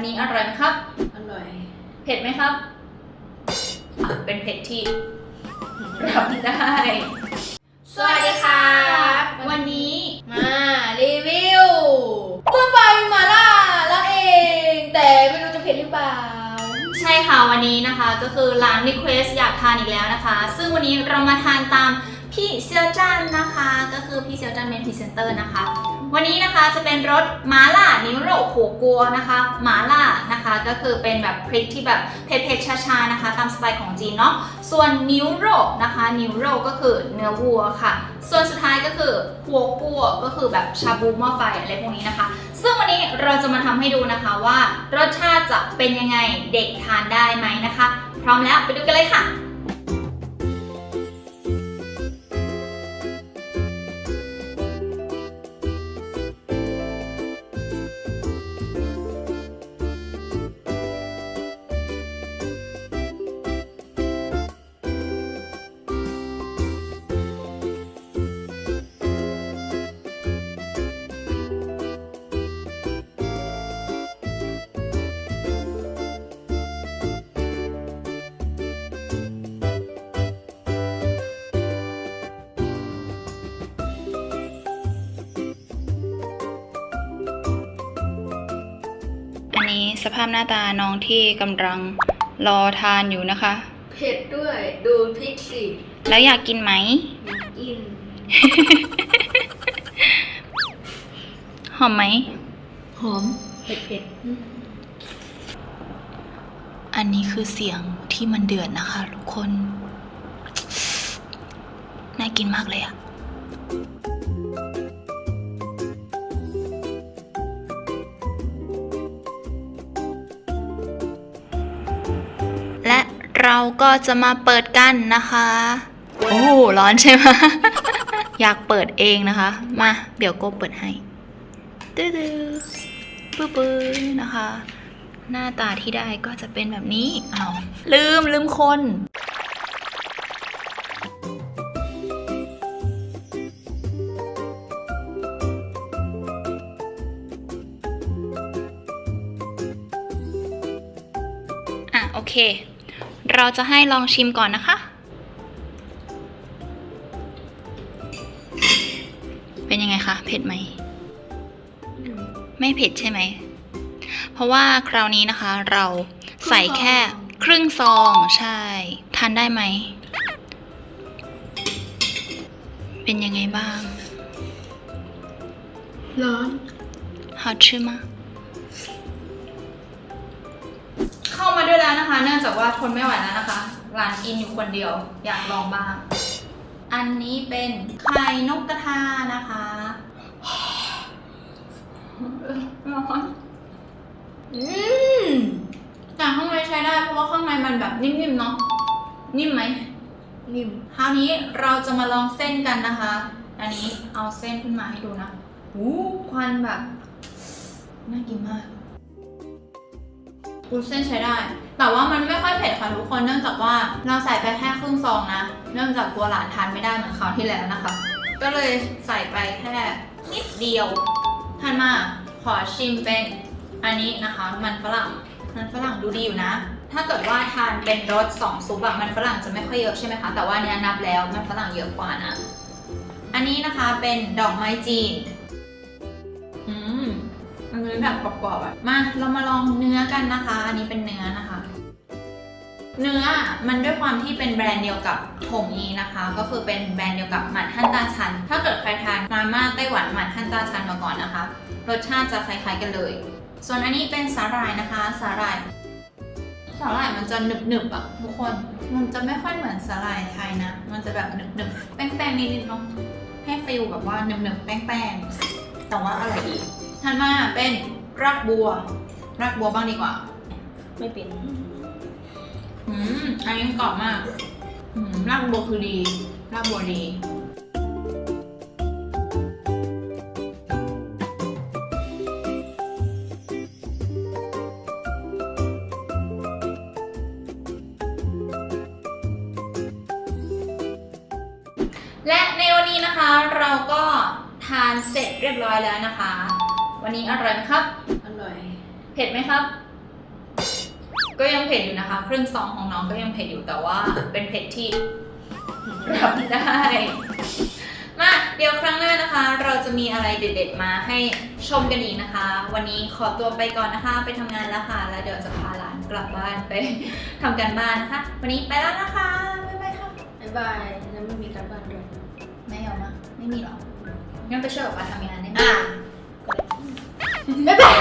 วันนี้อร่อยไหมครับ อร่อย เผ็ดไหมครับอะเป็นเผ็ดที่รับได้ สวัสดีค่ะวันนี้มารีวิวก็ไปมาล่าแล้วเอง แต่ไม่รู้จะเผ็ดหรือเปล่า ใช่ค่ะวันนี้นะคะก็คือร้าน Request อยากทานอีกแล้วนะคะ ซึ่งวันนี้เรามาทานตามพี่เซียวจันนะคะ ก็คือพี่เซียวจันเป็นพรีเซนเตอร์นะคะ วันนี้นะคะจะเป็นรสมาล่านิวโรโหกัวนะคะมาล่านะคะก็คือเป็นแบบพริกที่แบบเผ็ดๆชาๆนะคะ ตามสไตล์ของจีนเนาะส่วนนิวโรนะคะนิวโรก็คือเนื้อวัวค่ะ ส่วนสุดท้ายก็คือหัวกัวก็คือแบบชาบูหม้อไฟอะไรพวกนี้นะคะ ซึ่งวันนี้เราจะมาทำให้ดูนะคะว่ารสชาติจะเป็นยังไงเด็กทานได้ไหมนะคะ พร้อมแล้วไปดูกันเลยค่ะ สภาพหน้าตาน้องที่กำลังรอทานอยู่นะคะ เผ็ดด้วย ดูพริกสิแล้วอยากกินไหมอยากกิน หอมไหม หอม เผ็ดเผ็ดอันนี้คือเสียงที่มันเดือดนะคะทุกคน น่ากินมากเลยอะและ เราก็จะมาเปิดกันนะคะ โอ้ร้อนใช่ไหม อยากเปิดเองนะคะ มา เดี๋ยวโกเปิดให้ตื้อๆปื้อนะคะ หน้าตาที่ได้ก็จะเป็นแบบนี้เอาลืมลืมคนอะโอเค เราจะให้ลองชิมก่อนนะคะ เป็นยังไงคะ เผ็ดไหม ไม่เผ็ดใช่ไหม เพราะว่าคราวนี้นะคะ เราใส่แค่ครึ่งซองใช่ ทานได้ไหม เป็นยังไงบ้าง ร้อน 好吃吗 เนื่องจากว่าทนไม่ไหวแล้วนะคะ ร้านกินอยู่คนเดียว อยากลองบ้าง อันนี้เป็นไข่นกกระทานะคะร้อนอืมแต่ข้างในใช้ได้เพราะว่าข้างในมันแบบนิ่มๆเนาะ นิ่มไหม นิ่ม คราวนี้เราจะมาลองเส้นกันนะคะ อันนี้เอาเส้นขึ้นมาให้ดูนะอู้ควันแบบ น่ากินมาก ดูเส้นใช้ได้ แต่ว่ามันไม่ค่อยเผ็ดค่ะทุกคน เนื่องจากว่าเราใส่ไปแค่ครึ่งซองนะ เนื่องจากกลัวหลานทานไม่ได้เหมือนคราวที่แล้วนะคะ ก็เลยใส่ไปแค่นิดเดียวทานมาขอชิมเป็นอันนี้นะคะ มันฝรั่ง มันฝรั่งดูดีอยู่นะ ถ้าเกิดว่าทานเป็นรสสองซุปอะมันฝรั่งจะไม่ค่อยเยอะใช่ไหมคะ แต่ว่าเนี้ยนับแล้วมันฝรั่งเยอะกว่านะ อันนี้นะคะเป็นดอกไม้จีน อันนี้แบบกรอบๆอะมาเรามาลองเนื้อกันนะคะ อันนี้เป็นเนื้อนะคะ เนื้อมันด้วยความที่เป็นแบรนด์เดียวกับถงอีนะคะ ก็คือเป็นแบรนด์เดียวกับหมันฮันตาชัน ถ้าเกิดใครทานมาม่าไต้หวันหมันฮันตาชันมาก่อนนะคะ รสชาติจะคล้ายๆกันเลย ส่วนอันนี้เป็นสาหร่ายนะคะสาหร่ายสาหร่ายมันจะหนึบหนึบอะทุกคน มันจะไม่ค่อยเหมือนสาหร่ายไทยนะ มันจะแบบหนึบหนึบๆแป้งๆนิดๆเนาะให้ฟิลแบบว่าหนึบหนึบๆแป้งๆแต่ว่าอร่อยดี ถัดมาเป็นรากบัวรากบัวบ้างดีกว่า ไม่เป็นอืมอันนี้กรอบมากอืมรากบัวคือดีรากบัวดีและในวันนี้นะคะเราก็ทานเสร็จเรียบร้อยแล้วนะคะ วันนี้อร่อยไหมครับ อร่อย เผ็ดไหมครับ ก็ยังเผ็ดอยู่นะคะ ครึ่งซองของน้องก็ยังเผ็ดอยู่แต่ว่า เป็นเผ็ดที่รับได้ มาเดี๋ยวครั้งหน้านะคะ เราจะมีอะไรเด็ดๆมาให้ชมกันอีกนะคะ วันนี้ขอตัวไปก่อนนะคะ ไปทำงานแล้วค่ะ แล้วเดี๋ยวจะพาหลานกลับบ้านไปทำการบ้านนะคะ วันนี้ไปแล้วนะคะ บ๊ายบายค่ะ บ๊ายบายแล้วไม่มีการบ้านด้วยไม่เอามาไม่มีหรองั้นไปช่วยกับป้าทำงานได้ไหม 拜拜。